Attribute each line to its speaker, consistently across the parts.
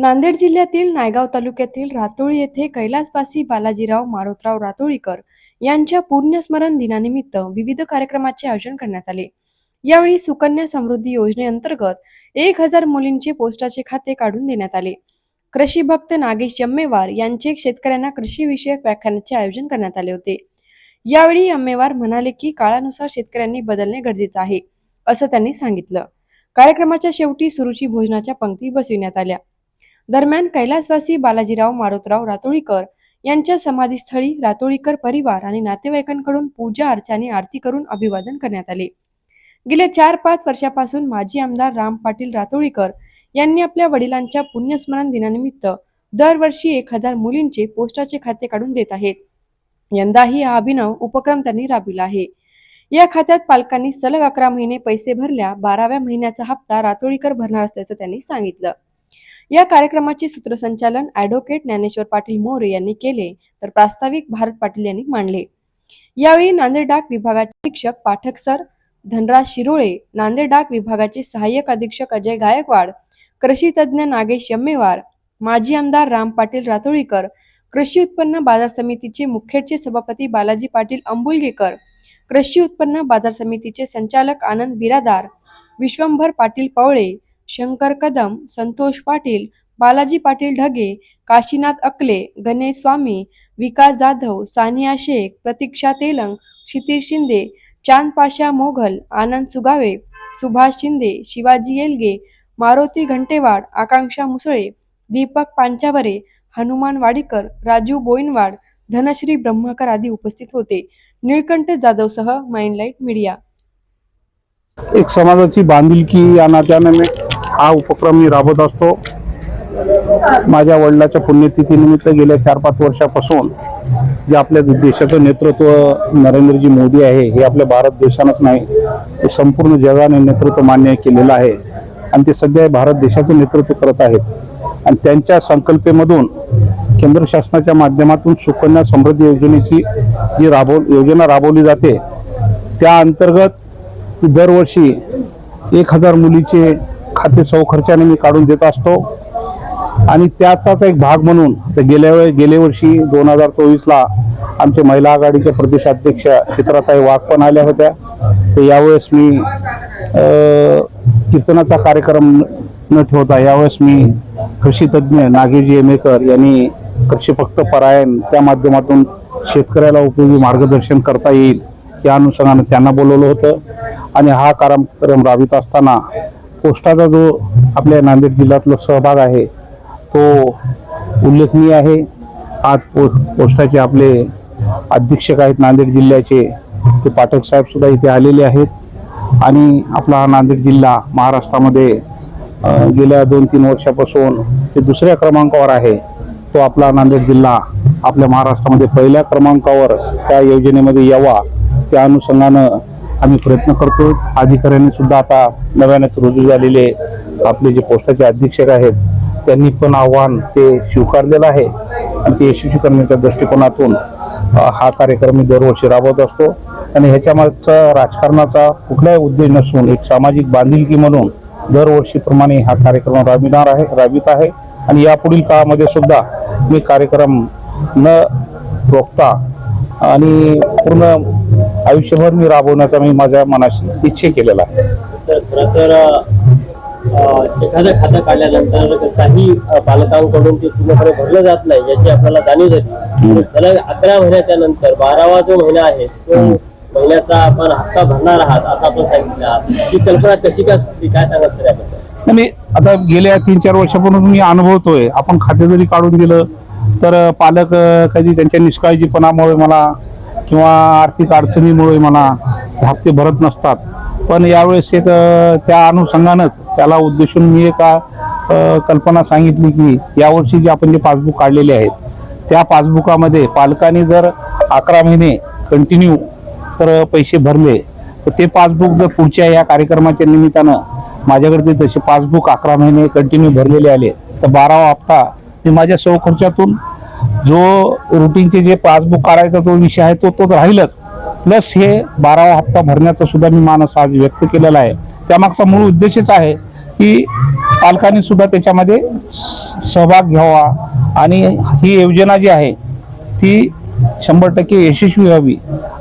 Speaker 1: नांदेड जिल्ह्यातील नायगाव तालुक्यातील रातोळी येथे कैलासवासी बालाजीराव मारोतराव रातोळीकर यांच्या पुण्यस्मरण दिनानिमित्त विविध कार्यक्रमाचे आयोजन करण्यात आले. यावेळी सुकन्या समृद्धी योजनेअंतर्गत एक हजार मुलींचे पोस्टाचे खाते काढून देण्यात आले. कृषी भक्त नागेश जम्मेवार यांचे शेतकऱ्यांना कृषी विषयक व्याख्यानाचे आयोजन करण्यात आले होते. यावेळी अम्मेवार म्हणाले की काळानुसार शेतकऱ्यांनी बदलणे गरजेचे आहे असं त्यांनी सांगितलं. कार्यक्रमाच्या शेवटी सुरुची भोजनाच्या पंक्ती बसविण्यात आल्या. दरम्यान कैलासवासी बालाजीराव मारोतराव रातोळीकर यांच्या समाधीस्थळी रातोळीकर परिवार आणि नातेवाईकांकडून पूजा अर्चाने आरती करून अभिवादन करण्यात आले. गेल्या चार पाच वर्षापासून माजी आमदार राम पाटील रातोळीकर यांनी आपल्या वडिलांच्या पुण्यस्मरण दिनानिमित्त दरवर्षी एक हजार मुलींचे पोस्टाचे खाते काढून देत आहेत. यंदाही हा अभिनव उपक्रम त्यांनी राबविला आहे. या खात्यात पालकांनी सलग अकरा महिने पैसे भरल्या बाराव्या महिन्याचा हप्ता रातोळीकर भरणार असल्याचं त्यांनी सांगितलं. या कार्यक्रमाचे सूत्रसंचालन ऍडव्होकेट ज्ञानेश्वर पाटील मोरे यांनी केले तर प्रास्ताविक भारत पाटील यांनी मांडले. यावेळी नांदेड डाक विभागाचे शिक्षक पाठक सर धनराज शिरोळे नांदेड डाक विभागाचे सहाय्यक अधीक्षक अजय गायकवाड कृषी तज्ज्ञ नागेश यम्मेवार माजी आमदार राम पाटील रातोळीकर कृषी उत्पन्न बाजार समितीचे मुखेडचे सभापती बालाजी पाटील अंबुलगेकर कृषी उत्पन्न बाजार समितीचे संचालक आनंद बिरादार विश्वंभर पाटील पवळे शंकर कदम संतोष पाटील बालाजी पाटील ढगे काशीनाथ अकले गणेश स्वामी विकास जाधव सानिया शेख प्रतीक्षा तेलंग क्षितिज शिंदे चांद पाशा मोघल आनंद सुगावे सुभाष शिंदे शिवाजी येलगे मारुती घंटेवाड आकांक्षा मुसळे दीपक पांचावरे हनुमान वाडीकर राजू बोईनवाड धनश्री ब्रह्मकर आदी उपस्थित होते. निळकंठ जाधवसह माइंडलाईट मीडिया.
Speaker 2: एक समाजाची बांधिलकी या नात्याने हा उपक्रम मी राबवत असतो. माझ्या वडिलाच्या पुण्यतिथीनिमित्त गेल्या चार पाच वर्षापासून जे आपल्या देशाचं नेतृत्व नरेंद्रजी मोदी आहे हे आपल्या भारत देशानंच नाही ते संपूर्ण जगाने नेतृत्व मान्य केलेलं आहे. आणि ते सध्या भारत देशाचं नेतृत्व करत आहेत. आणि त्यांच्या संकल्पेमधून केंद्र शासनाच्या माध्यमातून सुकन्या समृद्धी योजनेची जी राबव योजना राबवली जाते त्या अंतर्गत दरवर्षी एक हजार मुलीचे खाते सौखर्चाने मी काढून देत असतो. आणि त्याचाच एक भाग म्हणून तर गेल्या वेळे गेल्या वर्षी दोन हजार चोवीसला आमचे महिला आघाडीच्या प्रदेशाध्यक्ष चित्राताई वाघ पण आल्या होत्या. तर यावेळेस मी कीर्तनाचा कार्यक्रम न ठेवता यावेळेस मी कृषीतज्ज्ञ नागेजी येमेकर यांनी कृषी फक्त परायण त्या माध्यमातून शेतकऱ्याला उपयोगी मार्गदर्शन करता येईल या अनुषंगाने त्यांना बोलवलं होतं. आणि हा कार्यक्रम राबवित असताना पोस्टाचा जो आपल्या नांदेड जिल्ह्यातला सहभाग आहे तो उल्लेखनीय आहे. आज पो पोस्टाचे आपले अधीक्षक आहेत नांदेड जिल्ह्याचे ते पाठक साहेबसुद्धा इथे आलेले आहेत. आणि आपला हा नांदेड जिल्हा महाराष्ट्रामध्ये गेल्या दोन तीन वर्षापासून ते दुसऱ्या क्रमांकावर आहे तो आपला नांदेड जिल्हा आपल्या महाराष्ट्रामध्ये पहिल्या क्रमांकावर त्या योजनेमध्ये यावा त्या अनुषंगानं आम्ही प्रयत्न करतो. अधिकाऱ्यांनी सुद्धा आता नव्यानेच रुजू झालेले आपले जे पोस्टाचे अधीक्षक आहेत त्यांनी पण आव्हान ते स्वीकारलेलं आहे. आणि ते यशस्वी करण्याच्या दृष्टिकोनातून हा कार्यक्रम मी दरवर्षी राबवत असतो. आणि ह्याच्यामागचा राजकारणाचा कुठलाही उद्देश नसून एक सामाजिक बांधिलकी म्हणून दरवर्षीप्रमाणे हा कार्यक्रम राबविणार आहे राबवित आहे. आणि यापुढील काळामध्ये सुद्धा मी कार्यक्रम न रोखता आणि पूर्ण आयुष्यभर मी राबवण्याचा मी माझ्या मनाशी निश्चय केलेला आहे.
Speaker 3: तर खरं तर एखादं खातं काढल्यानंतर काही पालकांकडून ते पूर्णपणे भरलं जात नाही याची आपल्याला जाणीव झाली. सलग अकरा महिन्याच्या नंतर बारावा जो महिना आहे तो महिन्याचा आपण हप्ता भरणार आहात असं आपण सांगितलं. ही कल्पना कशी काय सुचली काय सांगत सर
Speaker 2: आणि आता गेल्या तीन चार वर्षापासून मी अनुभवतोय. आपण खाते जरी काढून दिलं तर पालक कधी त्यांच्या निष्काळजीपणामुळे मला किंवा आर्थिक अडचणीमुळे म्हणा हप्ते भरत नसतात. पण यावेळेस एक त्या अनुषंगानंच त्याला उद्देशून मी एक कल्पना सांगितली की यावर्षी जे आपण जे पासबुक काढलेले आहेत त्या पासबुकामध्ये पालकांनी जर अकरा महिने कंटिन्यू तर पैसे भरले तर ते पासबुक जर पुढच्या या कार्यक्रमाच्या निमित्तानं माझ्याकडे तसे पासबुक अकरा महिने कंटिन्यू भरलेले आले तर बारावा हप्ता मी माझ्या सौ खर्चातून जो रुटीनचे जे पासबुक काढायचा तो विषय आहे तो तो राहीलच. प्लस हे बारावा हप्ता भरण्याचा सुद्धा मी मानस आज व्यक्त केलेला आहे. त्यामागचा मूळ उद्देशच आहे की पालकांनी सुद्धा त्याच्यामध्ये सहभाग घ्यावा. आणि ही योजना जी आहे ती शंभर टक्के यशस्वी व्हावी.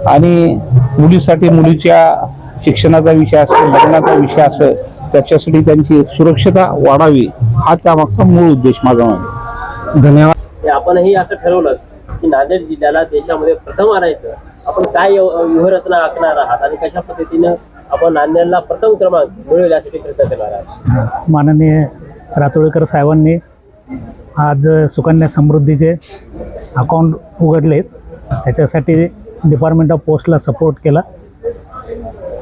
Speaker 2: आणि मुलीसाठी मुलीच्या शिक्षणाचा विषय असेल लग्नाचा विषय असेल त्याच्यासाठी त्यांची सुरक्षता वाढावी. हा त्यामागचा मूळ उद्देश माझा धन्यवाद.
Speaker 3: आपणही असं ठरवलं की नांदेड जिल्ह्याला देशामध्ये प्रथम आणायचं. आपण काय व्यूहरचना आखणार आहात आणि कशा पद्धतीनं आपण नांदेडला प्रथम क्रमांक मिळवेल यासाठी प्रयत्न करणार आहात?
Speaker 4: माननीय रातोळेकर साहेबांनी आज सुकन्या समृद्धीचे अकाउंट उघडले त्याच्यासाठी डिपार्टमेंट ऑफ पोस्टला सपोर्ट केला.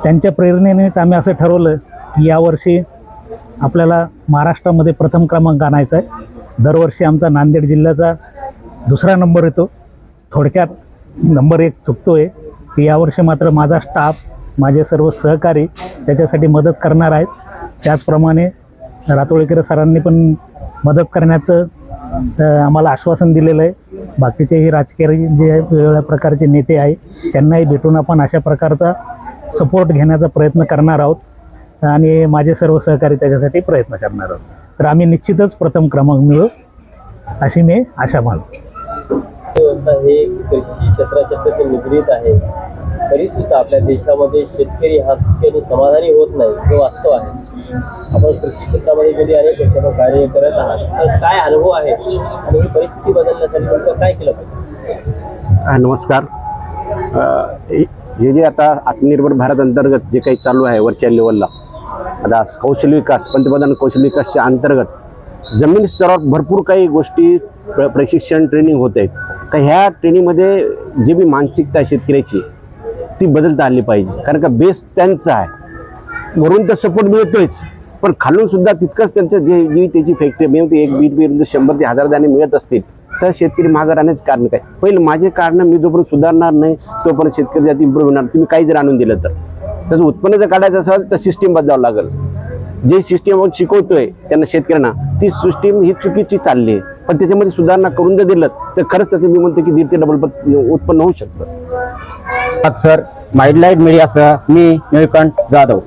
Speaker 4: त्यांच्या प्रेरणेनेच आम्ही असं ठरवलं की यावर्षी आपल्याला महाराष्ट्रामध्ये प्रथम क्रमांक आणायचा आहे. दरवर्षी आमचा नांदेड जिल्ह्याचा दुसरा नंबर येतो. थोडक्यात नंबर एक चुकतो आहे की यावर्षी मात्र माझा स्टाफ माझे सर्व सहकारी त्याच्यासाठी मदत करणार आहेत. त्याचप्रमाणे रातोळीकर सरांनी पण मदत करण्याचं आम्हाला आश्वासन दिलेलं आहे. बाकीचेही राजकीय जे वेगवेगळ्या प्रकारचे नेते आहे त्यांनाही भेटून आपण अशा प्रकारचा सपोर्ट घेण्याचा प्रयत्न करणार आहोत. आणि माझे सर्व सहकारी त्याच्यासाठी प्रयत्न करणार आहोत. तर आम्ही निश्चितच प्रथम क्रमांक मिळू अशी मी आशा मानतो.
Speaker 3: व्यवस्था हे कृषी क्षेत्राशी निगडीत आहे. तरी सुद्धा आपल्या देशामध्ये शेतकरी हा सुखी आणि समाधानी होत नाही हे वास्तव आहे. आपण कृषी क्षेत्रामध्ये गेली अनेक वर्षाचं कार्य करत आहात. तर काय अनुभव आहे? आणि ही परिस्थिती बदलण्यासाठी नेमकं काय केलं पाहिजे?
Speaker 5: हा, नमस्कार. हे जे आता आत्मनिर्भर भारत अंतर्गत जे काही चालू आहे वरच्या लेवलला आता कौशल्य विकास पंतप्रधान कौशल्य विकासच्या अंतर्गत जमीन स्तरावर भरपूर काही गोष्टी प्र प्रशिक्षण ट्रेनिंग होत आहेत. का ह्या ट्रेनिंगमध्ये जी बी मानसिकता आहे शेतकऱ्याची ती बदलता आली पाहिजे. कारण का बेस त्यांचा आहे. वरून तर सपोर्ट मिळतोयच. पण खालून सुद्धा तितकंच त्यांचं जे जी त्याची फॅक्टरी मिळते म्हणजे एक बीट बीट म्हणजे शंभर ते हजार दाणे मिळत असतील तर शेतकरी मागं राहण्याचं कारण काय? पहिलं माझे कारण मी जोपर्यंत सुधारणार नाही तोपर्यंत शेतकरी जाती इम्प्रूव्ह होणार. तुम्ही काही जर आणून दिलं तर. त्याचं उत्पन्न जर काढायचं असेल तर सिस्टीम बदलावं लागेल. जे सिस्टीम आपण शिकवतोय त्यांना शेतकऱ्यांना ती सिस्टीम ही चुकीची चालली आहे. पण त्याच्यामध्ये सुधारणा करून जर दिलं तर खरंच त्याचं मी म्हणतो की दीड ते डबल उत्पन्न होऊ शकतं.
Speaker 6: सर माइंड लाइट मीडियासह मी निळकंठ जाधव.